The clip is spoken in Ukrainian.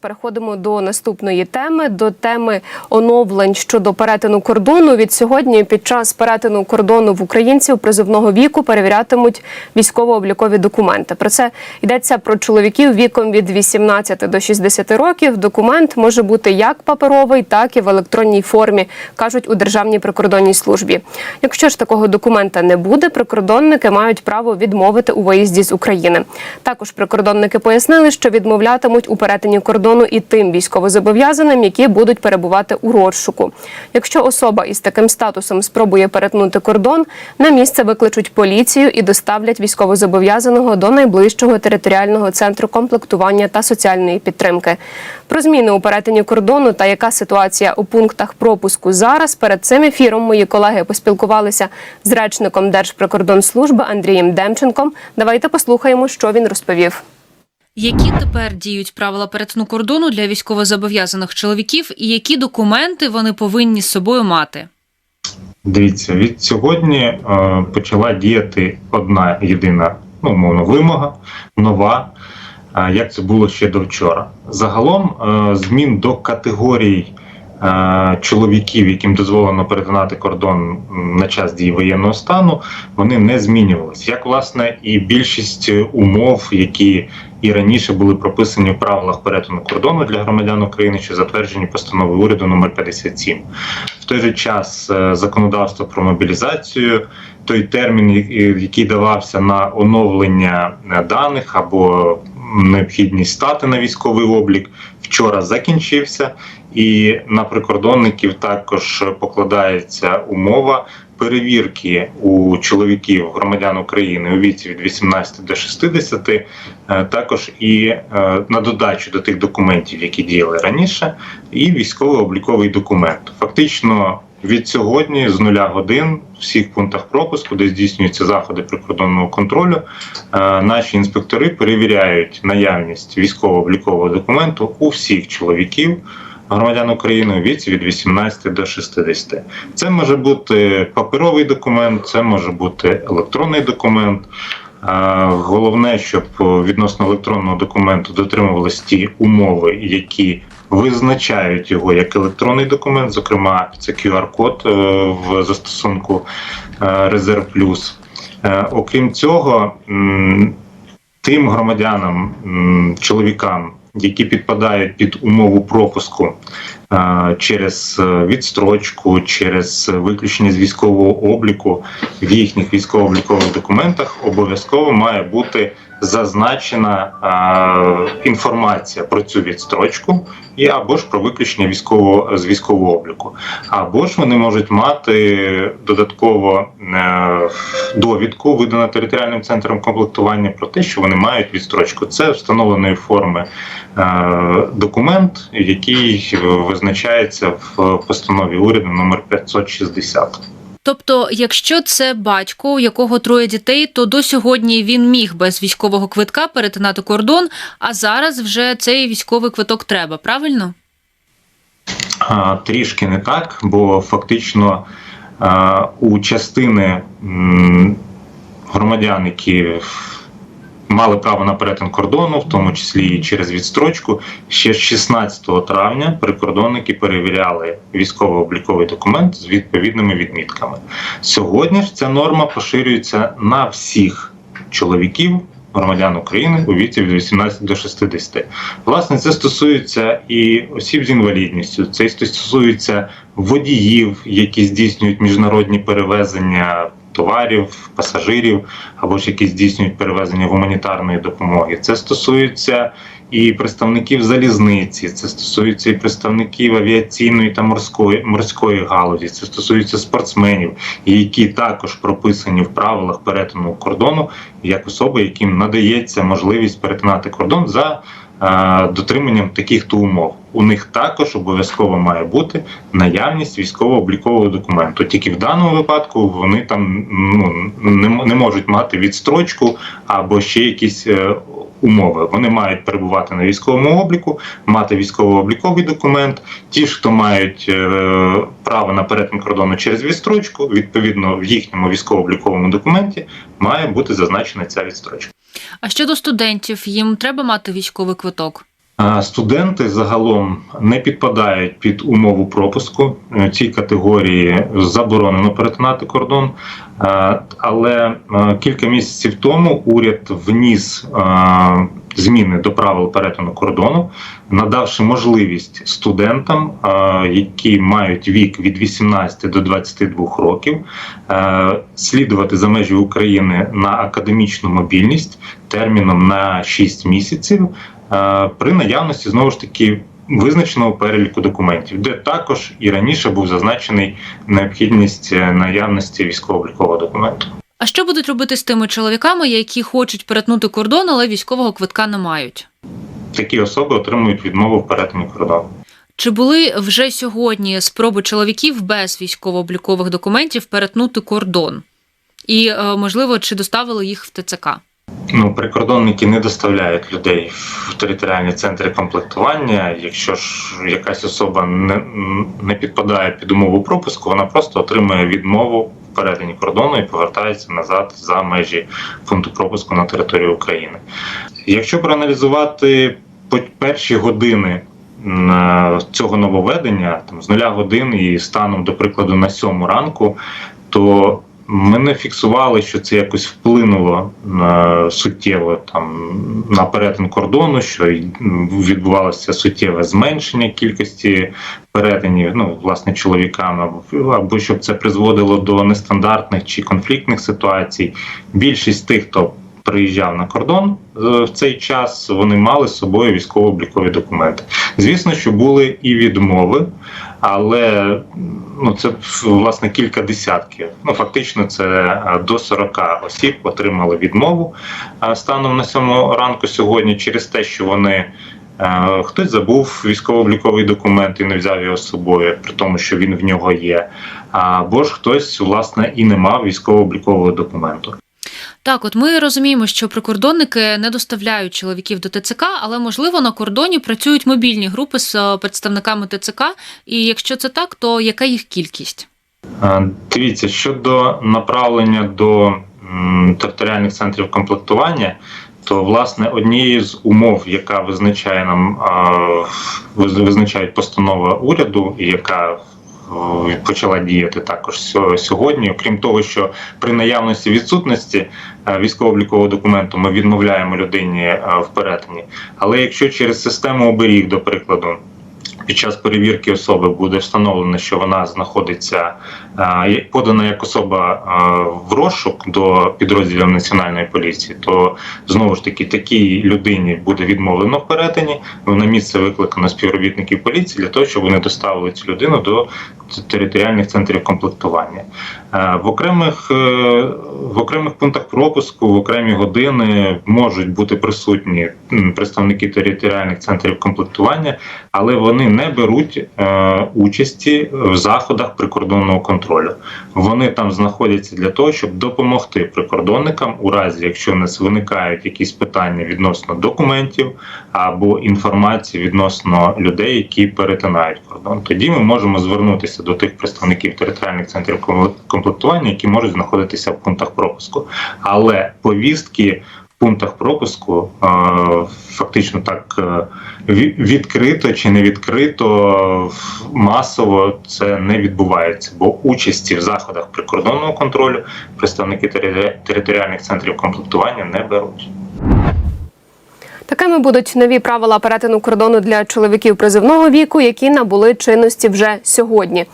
Переходимо до наступної теми, до теми оновлень щодо перетину кордону. Від сьогодні під час перетину кордону в українців призовного віку перевірятимуть військово-облікові документи. Про це йдеться про чоловіків віком від 18 до 60 років. Документ може бути як паперовий, так і в електронній формі, кажуть у Державній прикордонній службі. Якщо ж такого документа не буде, прикордонники мають право відмовити у виїзді з України. Також прикордонники пояснили, що відмовлятимуть у перетині кордону і тим військовозобов'язаним, які будуть перебувати у розшуку. Якщо особа із таким статусом спробує перетнути кордон, на місце викличуть поліцію і доставлять військовозобов'язаного до найближчого територіального центру комплектування та соціальної підтримки. Про зміни у перетині кордону та яка ситуація у пунктах пропуску зараз перед цим ефіром мої колеги поспілкувалися з речником Держприкордонслужби Андрієм Демченком. Давайте послухаємо, що він розповів. Які тепер діють правила перетину кордону для військовозобов'язаних чоловіків, і які документи вони повинні з собою мати? Дивіться, від сьогодні е, почала діяти одна єдина ну, умовно, вимога, нова, е, як це було ще до вчора. Загалом е, змін до категорій чоловіків, яким дозволено перетинати кордон на час дії воєнного стану, вони не змінювалися. Як власне і більшість умов, які і раніше були прописані в правилах перетину кордону для громадян України, що затверджені постановою уряду номер 57 в той же час е, законодавство про мобілізацію, той термін, який давався на оновлення е, даних або необхідність стати на військовий облік, вчора закінчився, і на прикордонників також покладається умова. Перевірки у чоловіків громадян України у віці від 18 до 60, е, також і е, на додачу до тих документів, які діяли раніше, і військово-обліковий документ. Фактично від сьогодні з нуля годин в всіх пунктах пропуску, де здійснюються заходи прикордонного контролю, е, наші інспектори перевіряють наявність військово-облікового документу у всіх чоловіків. Громадян України у віці від 18 до 60. Це може бути паперовий документ, це може бути електронний документ. Е, Головне, щоб відносно електронного документу дотримувалися ті умови, які визначають його як електронний документ, зокрема, це QR-код е, в застосунку е, Резерв Плюс. Е, Окрім цього, тим громадянам, чоловікам, які підпадають під умову пропуску через е, відстрочку, через виключення з військового обліку в їхніх військово-облікових документах обов'язково має бути зазначена інформація про цю відстрочку і або ж про виключення військового з військового обліку, або ж вони можуть мати додатково е, довідку, видану територіальним центром комплектування, про те, що вони мають відстрочку. Це встановленої форми е, документ, який визначається в постанові уряду номер 560. Тобто, якщо це батько, у якого троє дітей, то до сьогодні він міг без військового квитка перетинати кордон, а зараз вже цей військовий квиток треба, правильно? Трішки не так, бо фактично у частини громадян, які мали право на перетин кордону, в тому числі і через відстрочку, ще 16 травня прикордонники перевіряли військово-обліковий документ з відповідними відмітками. Сьогодні ж ця норма поширюється на всіх чоловіків. Громадян України у віці від 18 до 60. Власне, це стосується і осіб з інвалідністю, це стосується водіїв, які здійснюють міжнародні перевезення товарів, пасажирів або ж які здійснюють перевезення гуманітарної допомоги. Це стосується і представників залізниці, це стосується і представників авіаційної та морської морської галузі, це стосується спортсменів, які також прописані в правилах перетину кордону як особи, яким надається можливість перетинати кордон за е, дотриманням таких то умов. У них також обов'язково має бути наявність військово-облікового документу. Тільки в даному випадку вони там ну не, не можуть мати відстрочку або ще якісь е, умови. Вони мають перебувати на військовому обліку, мати військово-обліковий документ. Ті ж, хто мають е, право на перетин кордону через відстрочку, відповідно в їхньому військово-обліковому документі має бути зазначена ця відстрочка. А щодо студентів, їм треба мати військовий квиток. Студенти загалом не підпадають під умову пропуску. Е, Цій категорії заборонено перетинати кордон. Е, Але е, кілька місяців тому уряд вніс зміни до правил перетину кордону, надавши можливість студентам, е, які мають вік від 18 до 22 років, е, слідувати за межі України на академічну мобільність терміном на 6 місяців е, при наявності знову ж таки визначеного переліку документів, де також і раніше був зазначений необхідність наявності військово-облікового документу. А що будуть робити з тими чоловіками, які хочуть перетнути кордон, але військового квитка не мають? Такі особи отримують відмову в перетині кордону. Чи були вже сьогодні спроби чоловіків без військово-облікових документів перетнути кордон? І, е, можливо, чи доставили їх в ТЦК? Ну, прикордонники не доставляють людей в територіальні центри комплектування. Якщо ж якась особа не, не підпадає під умову пропуску, вона просто отримує відмову перетині кордону і повертається назад за межі пункту пропуску на територію України. Якщо проаналізувати перші години е, цього нововведення, там з нуля годин і станом, до прикладу, на сьому ранку, то ми не фіксували, що це якось вплинуло на суттєво там на перетин кордону, що відбувалося суттєве зменшення кількості перетинів, ну власне чоловіками, або, або щоб це призводило до нестандартних чи конфліктних ситуацій. Більшість тих, хто приїжджав на кордон е, в цей час, вони мали з собою військово-облікові документи. Звісно, що були і відмови, але ну це власне кілька десятків. Ну фактично, це е, до 40 осіб отримали відмову е, станом на сьому ранку сьогодні через те, що вони. е, Хтось забув військово-обліковий документ і не взяв його з собою, при тому, що він в нього є. Або ж хтось, власне, і не мав військово-облікового документу. Так, от ми розуміємо, що прикордонники не доставляють чоловіків до ТЦК, але можливо на кордоні працюють мобільні групи з е, представниками ТЦК. І якщо це так, то яка їх кількість? Е, Дивіться, щодо направлення до територіальних центрів комплектування, то власне однією з умов, яка визначає нам е, визначає постанова уряду, яка почала діяти також сьогодні, окрім того, що при наявності відсутності е, військово-облікового документу ми відмовляємо людині е, в перетині. Але якщо через систему оберіг, до прикладу, під час перевірки особи буде встановлено, що вона знаходиться е, подана як особа е, в розшук до підрозділів національної поліції, то знову ж таки такій людині буде відмовлено в перетині. На місце викликано співробітників поліції для того, щоб вони доставили цю людину до територіальних центрів комплектування. Е, В окремих, е, в окремих пунктах пропуску в окремі години можуть бути присутні представники територіальних центрів комплектування, але вони не беруть е, участі в заходах прикордонного контролю. Вони там знаходяться для того, щоб допомогти прикордонникам у разі, якщо у нас виникають якісь питання відносно документів або інформації відносно людей, які перетинають кордон. Тоді ми можемо звернутися до тих представників територіальних центрів ком- комплектування, які можуть знаходитися в пунктах пропуску. Але повістки в пунктах пропуску е, фактично так е, відкрито чи не відкрито масово це не відбувається, бо участі в заходах прикордонного контролю представники територіальних центрів комплектування не беруть. Такими будуть нові правила перетину кордону для чоловіків призивного віку, які набули чинності вже сьогодні.